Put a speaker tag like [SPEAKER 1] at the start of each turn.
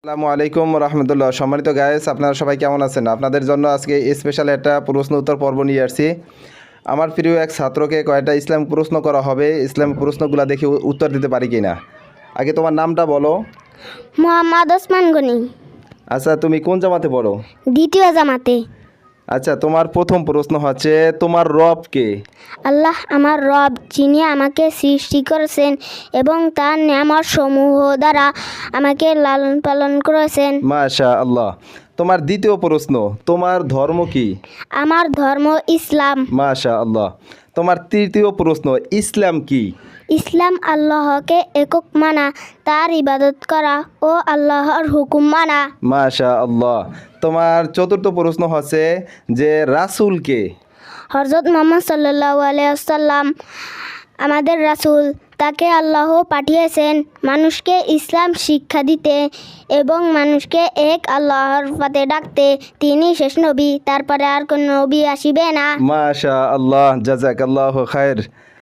[SPEAKER 1] আসসালামু আলাইকুম রহমতুল্লাহ। সম্মানিত গায়েস আপনারা সবাই কেমন আছেন? আপনাদের জন্য আজকে স্পেশাল একটা প্রশ্ন উত্তর পর্ব নিয়ে আসছি। আমার প্রিয় এক ছাত্রকে কয়েকটা ইসলাম প্রশ্ন করা হবে। ইসলাম প্রশ্নগুলো দেখে উত্তর দিতে পারি কি না আগে তোমার নামটা বলো।
[SPEAKER 2] মোহাম্মদ ওসমান গনি।
[SPEAKER 1] আচ্ছা তুমি কোন জামাতে পড়ো?
[SPEAKER 2] দ্বিতীয় জামাতে।
[SPEAKER 1] আচ্ছা তোমার প্রথম প্রশ্ন হচ্ছে তোমার রব কে?
[SPEAKER 2] আল্লাহ আমার রব যিনি আমাকে সৃষ্টি করেছেন এবং তার নিয়ামত সমূহ দ্বারা আমাকে লালন পালন করেছেন।
[SPEAKER 1] মাশা আল্লাহ তোমার দ্বিতীয় প্রশ্ন তোমার ধর্ম কি?
[SPEAKER 2] আমার ধর্ম ইসলাম।
[SPEAKER 1] মাশা আল্লাহ তোমার তৃতীয় প্রশ্ন ইসলাম কি?
[SPEAKER 2] ইসলাম আল্লাহকে একক মানা তার ইবাদত করা ও আল্লাহর হুকুম মানা।
[SPEAKER 1] মাশা আল্লাহ তোমার চতুর্থ প্রশ্ন হচ্ছে যে রাসুল কে?
[SPEAKER 2] হজরত মোহাম্মদ সাল্লাহ আলিয়াল্লাম আমাদের রাসূল। তাকে আল্লাহ পাঠিয়েছেন। মানুষকে ইসলাম শিক্ষা দিতে এবং মানুষকে এক আল্লাহর পথে ডাকতে। তিনি শেষ নবী, তারপরে আর কোন নবী আসিবে না।
[SPEAKER 1] মাশা আল্লাহ জাজাক আল্লাহ খায়ের